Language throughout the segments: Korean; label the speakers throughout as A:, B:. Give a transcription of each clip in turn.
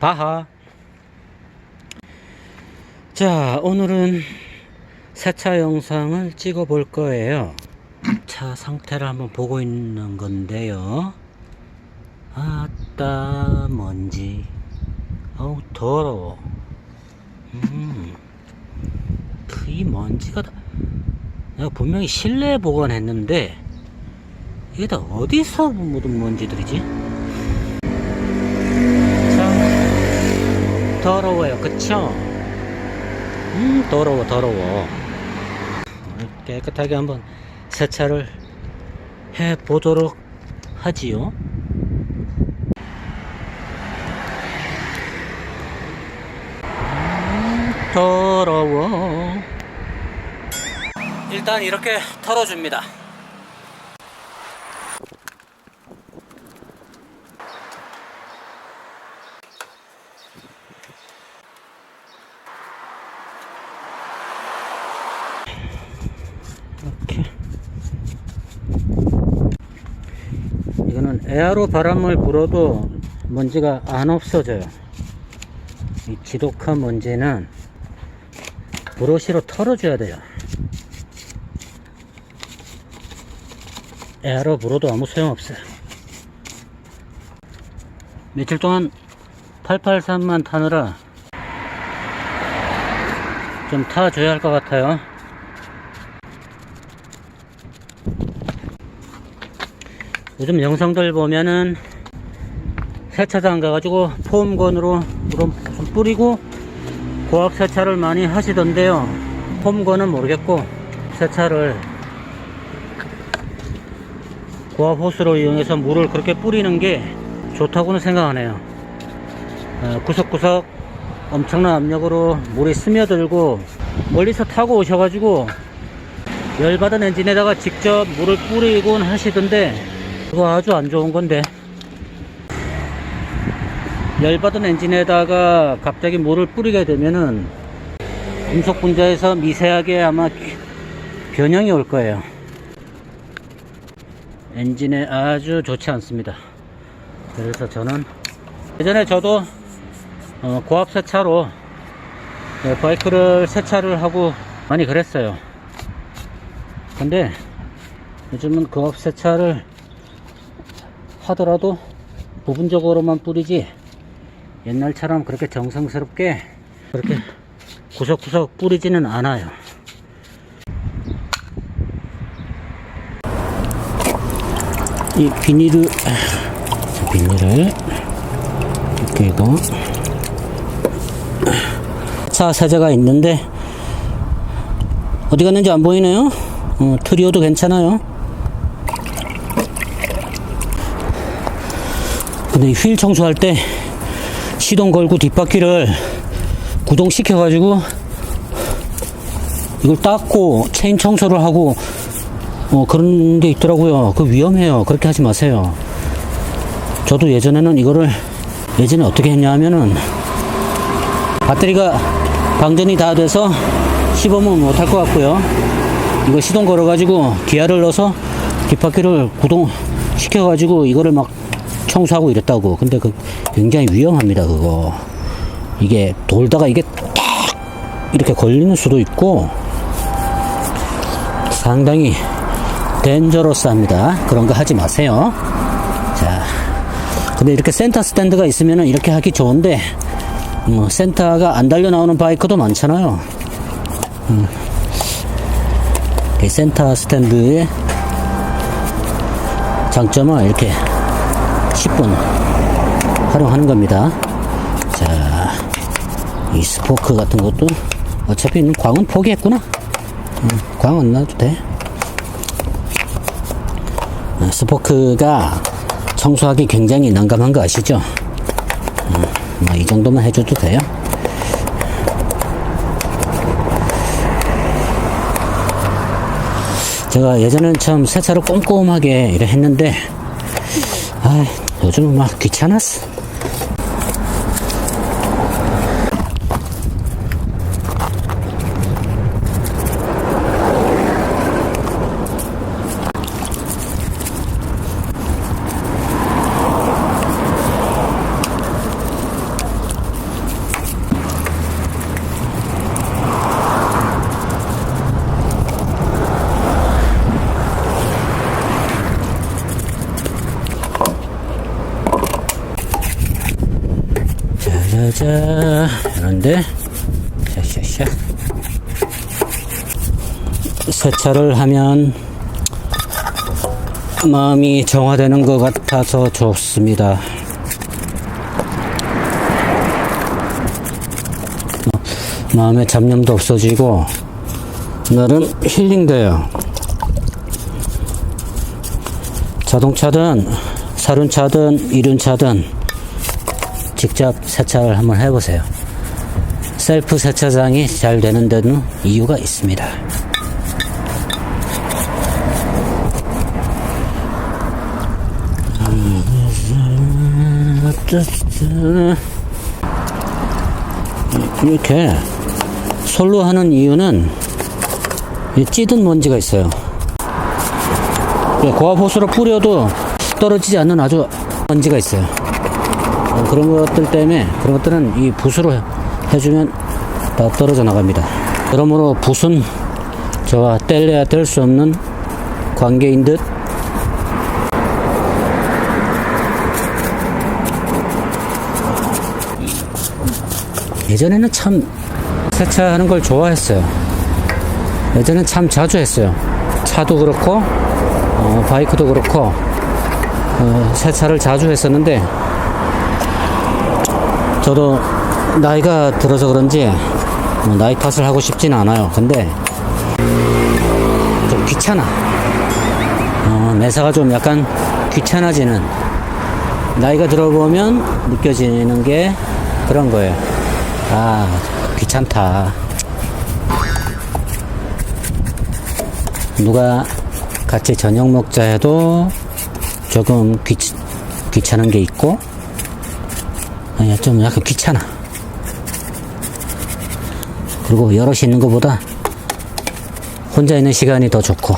A: 바하. 자, 오늘은 세차 영상을 찍어 볼 거예요. 차 상태를 한번 보고 있는 건데요. 아따, 먼지. 어우, 더러워. 음, 그이 먼지가 다, 내가 분명히 실내에 보관했는데, 이게 다 어디서 묻은 먼지들이지? 더러워요. 그쵸? 음, 더러워, 더러워. 깨끗하게 한번 세차를 해 보도록 하지요. 음, 더러워. 일단 이렇게 털어줍니다. 에어로 바람을 불어도 먼지가 안 없어져요. 이 지독한 먼지는 브러쉬로 털어줘야 돼요. 에어로 불어도 아무 소용없어요. 며칠 동안 883만 타느라 좀 타줘야 할 것 같아요 요즘 영상들 보면은 세차장 가가지고 폼건으로 좀 뿌리고 고압 세차를 많이 하시던데요. 폼건은 모르겠고 세차를 고압 호스로 이용해서 물을 그렇게 뿌리는 게 좋다고는 생각하네요. 어, 구석구석 엄청난 압력으로 물이 스며들고 멀리서 타고 오셔가지고 열받은 엔진에다가 직접 물을 뿌리곤 하시던데 그거 아주 안 좋은 건데. 열받은 엔진에다가 갑자기 물을 뿌리게 되면은 금속 분자에서 미세하게 아마 변형이 올 거예요. 엔진에 아주 좋지 않습니다. 그래서 저는 예전에 저도 어, 고압 세차로 네, 바이크를 세차를 하고 많이 그랬어요. 근데 요즘은 고압 세차를 하더라도 부분적으로만 뿌리지 옛날처럼 그렇게 정성스럽게 그렇게 구석구석 뿌리지는 않아요. 이 비닐을 자, 비닐을 이렇게 이거 차 세제가 있는데 어디 갔는지 안 보이네요. 어, 트리오도 괜찮아요. 근데 이휠 청소할 때 시동 걸고 뒷바퀴를 구동시켜 가지고 이걸 닦고 체인 청소를 하고 어, 그런 게 있더라고요. 그 위험해요. 그렇게 하지 마세요. 저도 예전에는 이거를 예전에 어떻게 했냐 하면은 배터리가 방전이 다 돼서 시범은 못할 것 같고요. 이거 시동 걸어 가지고 기아를 넣어서 뒷바퀴를 구동 시켜 가지고 이거를 막 청소하고 이랬다고. 근데 그 굉장히 위험합니다, 그거. 이게 돌다가 이게 딱 이렇게 걸리는 수도 있고 상당히 덴저러스합니다. 그런 거 하지 마세요. 자, 근데 이렇게 센터 스탠드가 있으면 이렇게 하기 좋은데 뭐 센터가 안 달려 나오는 바이크도 많잖아요. 음. 이 센터 스탠드의 장점은 이렇게 10분 활용하는 겁니다. 자, 이 스포크 같은 것도 어차피 광은 포기했구나. 음, 광은 놔도 돼. 어, 스포크가 청소하기 굉장히 난감한 거 아시죠? 음, 뭐이 정도만 해줘도 돼요. 제가 예전에는 참 세차를 꼼꼼하게 했는데, 아, 요즘은 막 귀찮았어. 자자 이런데 샤샤샤 세차를 하면 마음이 정화되는 것 같아서 좋습니다. 마음의 잡념도 없어지고 나름 힐링돼요. 자동차든 사륜차든 이륜차든 직접 세차를 한번 해보세요. 셀프 세차장이 잘 되는 데는 이유가 있습니다. 이렇게 솔로 하는 이유는 이 찌든 먼지가 있어요. 예, 고압 호수로 뿌려도 떨어지지 않는 아주 먼지가 있어요. 어, 그런 것들 때문에 그런 것들은 이 붓으로 해- 해주면 다 떨어져 나갑니다. 그러므로 붓은 저와 뗄래야 뗄 수 없는 관계인 듯 예전에는 참 세차하는 걸 좋아했어요. 예전엔 참 자주 했어요. 차도 그렇고, 어, 바이크도 그렇고, 어, 세차를 자주 했었는데, 저도 나이가 들어서 그런지, 뭐 나이 탓을 하고 싶진 않아요. 근데, 좀 귀찮아. 어, 매사가 좀 약간 귀찮아지는, 나이가 들어보면 느껴지는 게 그런 거예요. 아, 귀찮다. 누가 같이 저녁 먹자 해도 조금 귀, 귀찮은 게 있고, 아니, 좀 약간 귀찮아. 그리고 여럿이 있는 것보다 혼자 있는 시간이 더 좋고,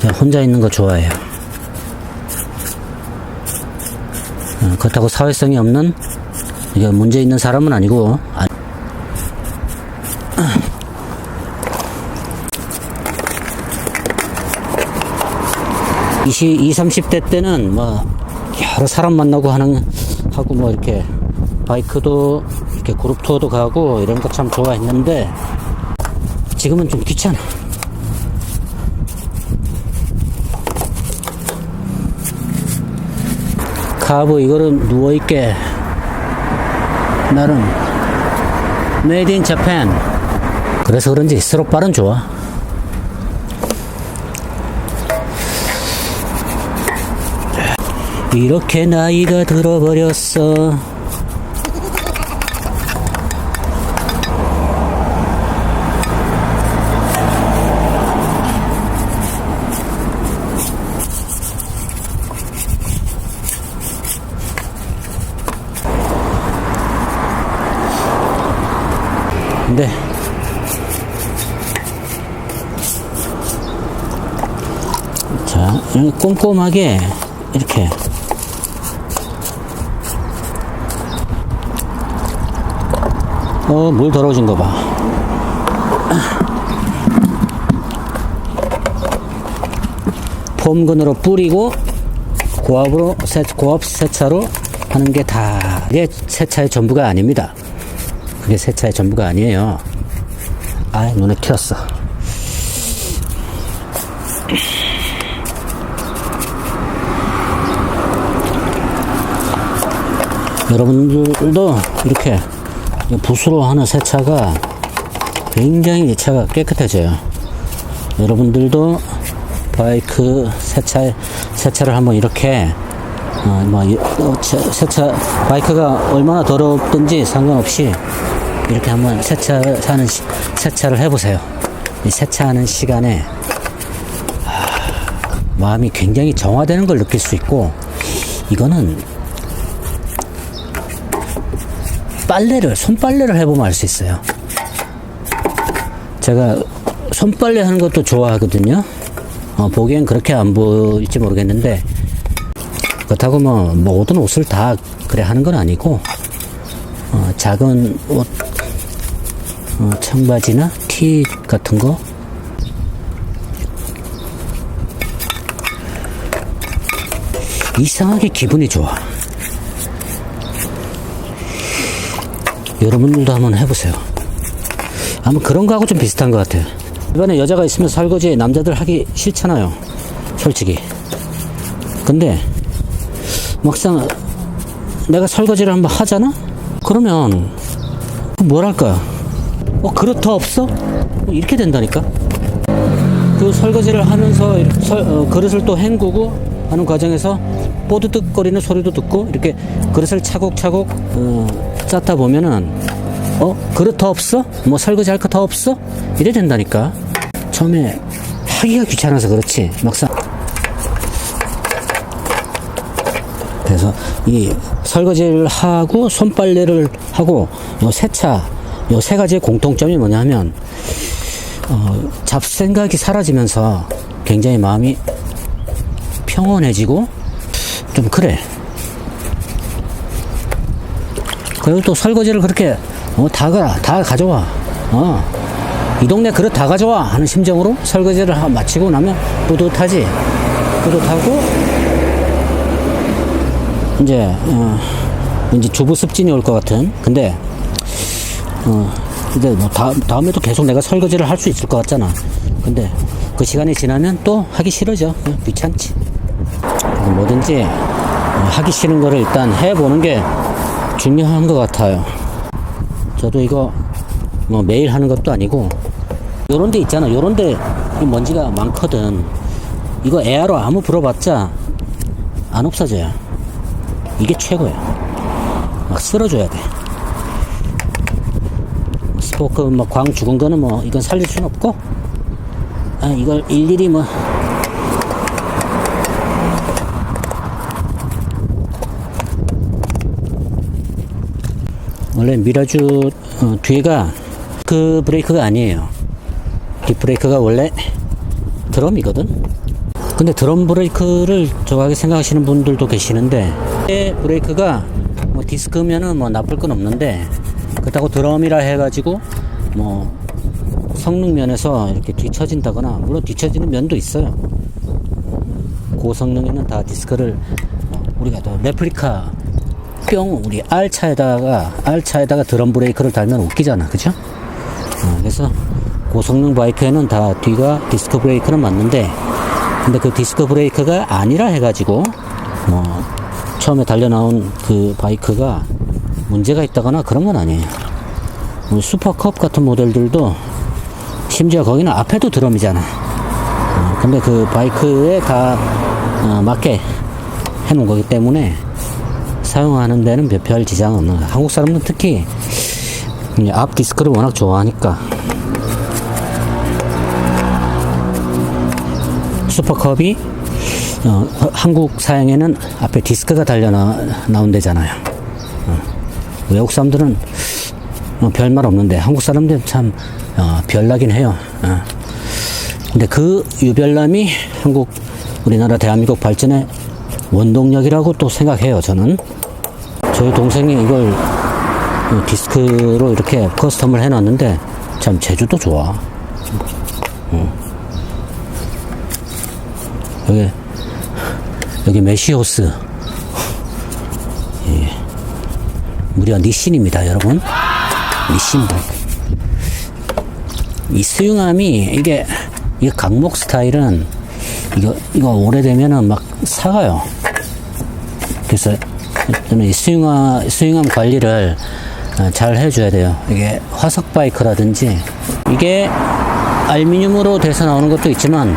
A: 그냥 혼자 있는 거 좋아해요. 어, 그렇다고 사회성이 없는 문제 있는 사람은 아니고 아, 20, 20, 30대 때는 뭐 여러 사람 만나고 하는 하고 뭐 이렇게 바이크도 이렇게 그룹 투어도 가고 이런 거 참 좋아했는데 지금은 좀 귀찮아. 카브 이거를 누워있게. 나름. 메이드 인 재팬 그래서 그런지 스로빨은 좋아 이렇게 나이가 들어버렸어 근데 자 이렇게 꼼꼼하게 이렇게. 어 물 더러워진 거 봐. 폼근으로 뿌리고 고압으로 세, 고압 세차로 하는 게 다 이게 세차의 전부가 아닙니다 그게 세차의 전부가 아니에요. 아, 눈에 튀었어. 여러분들도 이렇게 붓으로 하는 세차가 굉장히 이 차가 깨끗해져요. 여러분들도 바이크 세차 세차를 한번 이렇게 어, 뭐, 이- 어, 세- 세차, 바이크가 얼마나 더럽든지 상관없이 이렇게 한번 세차 하는, 시- 세차를 해보세요. 이 세차하는 시간에, 아, 마음이 굉장히 정화되는 걸 느낄 수 있고, 이거는 빨래를, 손빨래를 해보면 알 수 있어요. 제가 손빨래 하는 것도 좋아하거든요. 어, 보기엔 그렇게 안 보일지 모르겠는데, 그렇다고 뭐 모든 옷을 다 그래 하는 건 아니고 어, 작은 옷 어, 청바지나 티 같은 거 이상하게 기분이 좋아. 여러분들도 한번 해보세요. 아마 그런 거하고 좀 비슷한 것 같아요. 이번에 여자가 있으면 설거지 남자들 하기 싫잖아요. 솔직히. 근데 막상 내가 설거지를 한번 하잖아? 그러면 뭐랄까 어더 없어? 뭐 이렇게 된다니까 그 설거지를 하면서 이렇게 설- 어, 그릇을 또 헹구고 하는 과정에서 뽀드득거리는 소리도 듣고 이렇게 그릇을 차곡차곡 어, 쌓다 보면은 어 그릇 더 없어? 뭐 설거지 할 거 더 없어? 이래 된다니까 처음에 하기가 귀찮아서 그렇지 막상 그래서 이 설거지를 하고 손빨래를 하고 요 세차 요 세 가지의 공통점이 뭐냐면 어, 잡생각이 사라지면서 굉장히 마음이 평온해지고 좀 그래. 그리고 또 설거지를 그렇게 어, 다 가, 다 가져와. 어. 이 동네 그릇 다 가져와 하는 심정으로 설거지를 하- 마치고 나면 뿌듯하지. 뿌듯하고 이제 어, 이제 주부 습진이 올 것 같은. 근데 어, 근데 뭐 다음 다음에도 계속 내가 설거지를 할 수 있을 것 같잖아. 근데 그 시간이 지나면 또 하기 싫어져. 그냥 귀찮지. 뭐든지 어, 하기 싫은 거를 일단 해보는 게 중요한 것 같아요. 저도 이거 뭐 매일 하는 것도 아니고 요런 데 있잖아. 요런 데이 먼지가 많거든. 이거 에어로 아무 불어봤자 안 없어져요. 이게 최고야. 막 쓸어줘야 돼. 스포크 뭐광 죽은 거는 뭐 이건 살릴 순 없고 아 이걸 일일이 뭐. 원래 미라주 어, 뒤에가 그 브레이크가 아니에요. 뒷브레이크가 원래 드럼이거든. 근데 드럼 브레이크를 좋아하게 생각하시는 분들도 계시는데 이 브레이크가 뭐 디스크면은 뭐 나쁠 건 없는데 그렇다고 드럼이라 해가지고 뭐 성능 면에서 이렇게 뒤처진다거나 물론 뒤처지는 면도 있어요 고성능에는 다 디스크를 우리가 또 레플리카 뿅 우리 R차에다가 R차에다가 드럼 브레이크를 달면 웃기잖아 그죠? 어, 그래서 고성능 바이크에는 다 뒤가 디스크 브레이크는 맞는데 근데 그 디스크 브레이크가 아니라 해가지고 뭐 처음에 달려 나온 그 바이크가 문제가 있다거나 그런 건 아니에요. 우리 슈퍼컵 같은 모델들도 심지어 거기는 앞에도 드럼이잖아. 어, 근데 그 바이크에 다 어, 맞게 해놓은 거기 때문에 사용하는 데는 몇별 지장 없는 거야. 한국 사람은 특히 앞 디스크를 워낙 좋아하니까 슈퍼컵이 어, 한국 사양에는 앞에 디스크가 달려 나, 나온대잖아요. 어, 외국 사람들은 뭐 별말 없는데 한국 사람들은 참 어, 별나긴 해요. 어. 근데 그 유별남이 한국 우리나라 대한민국 발전의 원동력이라고 또 생각해요. 저는 저희 동생이 이걸 어, 디스크로 이렇게 커스텀을 해놨는데 참 제주도 좋아. 여기 여기 메시오스 무려 니신입니다 여러분. 니신 이 수융함이 이게 이 강목 스타일은 이거 이거 오래되면은 막 사가요. 그래서 저는 이 수융함 수융함 관리를 어, 잘 해줘야 돼요. 이게 화석 바이크라든지. 이게 알루미늄으로 돼서 나오는 것도 있지만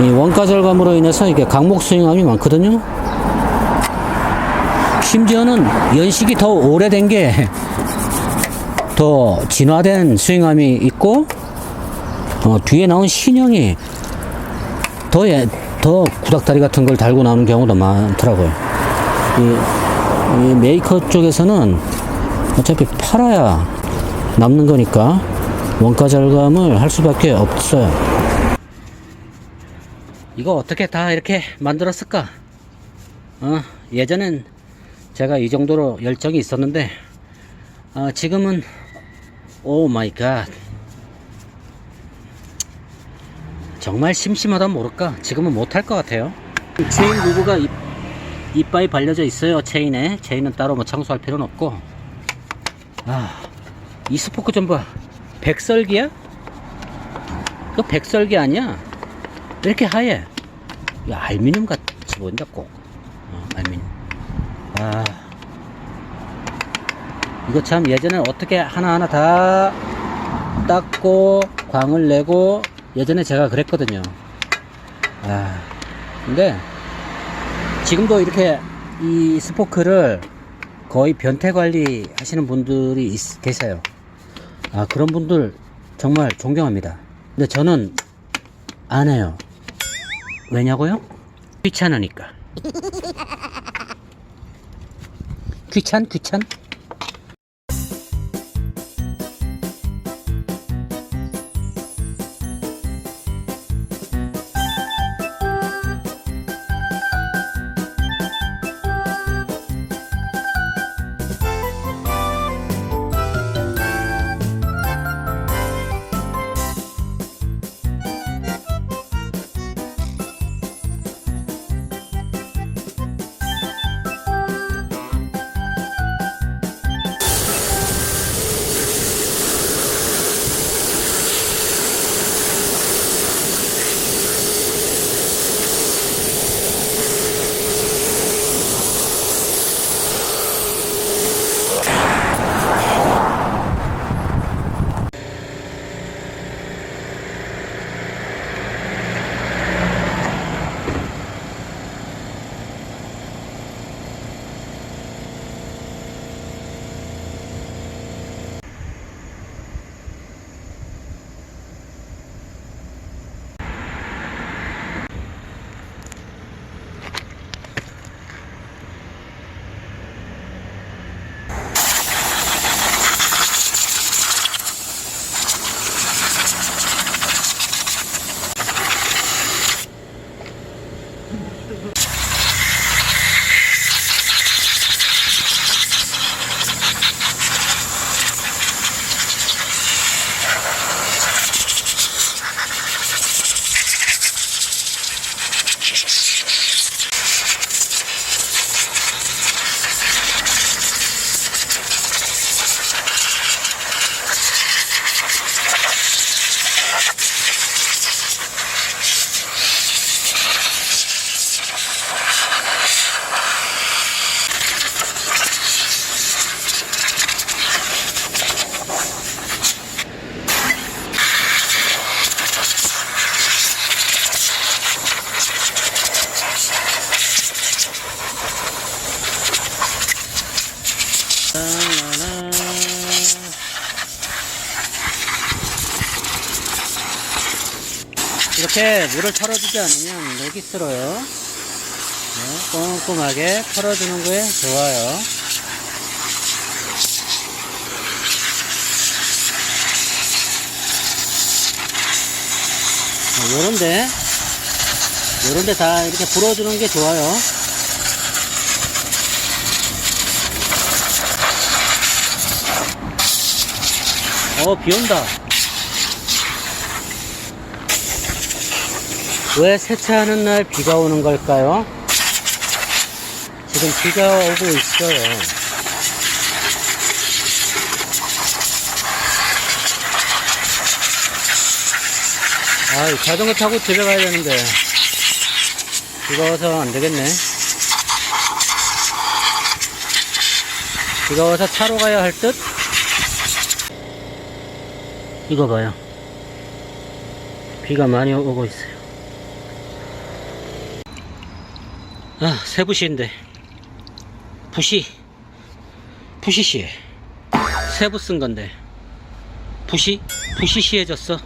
A: 이 원가 절감으로 인해서 이게 강목 수용함이 많거든요. 심지어는 연식이 더 오래된 게 더 진화된 수잉함이 있고 어, 뒤에 나온 신형이 더, 예, 더 구닥다리 같은 걸 달고 나오는 경우도 많더라고요. 이, 이 메이커 쪽에서는 어차피 팔아야 남는 거니까 원가 절감을 할 수밖에 없어요. 이거 어떻게 다 이렇게 만들었을까? 어, 예전엔 제가 이 정도로 열정이 있었는데, 어, 지금은, 오 마이 갓. 정말 심심하다 모를까? 지금은 못할 것 같아요. 체인 부부가 이, 이빠이 발려져 있어요, 체인에. 체인은 따로 뭐 청소할 필요는 없고. 아, 이 스포크 좀 봐. 백설기야? 그 백설기 아니야? 왜 이렇게 하얘? 이 알미늄 같이 보인다, 꼭. 아. 이거 참 예전에 어떻게 하나하나 다 닦고, 광을 내고, 예전에 제가 그랬거든요. 아. 근데, 지금도 이렇게 이 스포크를 거의 변태 관리 하시는 분들이 있- 계세요. 아, 그런 분들 정말 존경합니다. 근데 저는 안 해요. 왜냐고요? 귀찮으니까. 귀찮, 귀찮? 이렇게 물을 털어주지 않으면 녹이 쓸어요. 네, 꼼꼼하게 털어주는 게 좋아요. 어, 요런데, 요런데 다 이렇게 불어주는 게 좋아요. 어, 비 온다. 왜 세차하는 날 비가 오는 걸까요? 지금 비가 오고 있어요. 아, 자전거 타고 집에 가야 되는데. 비가 와서 안 되겠네. 비가 와서 차로 가야 할 듯? 이거 봐요. 비가 많이 오고 있어요. 아, 세부시인데. 부시. 부시시. 세부 쓴 건데. 부시? 부시시해졌어.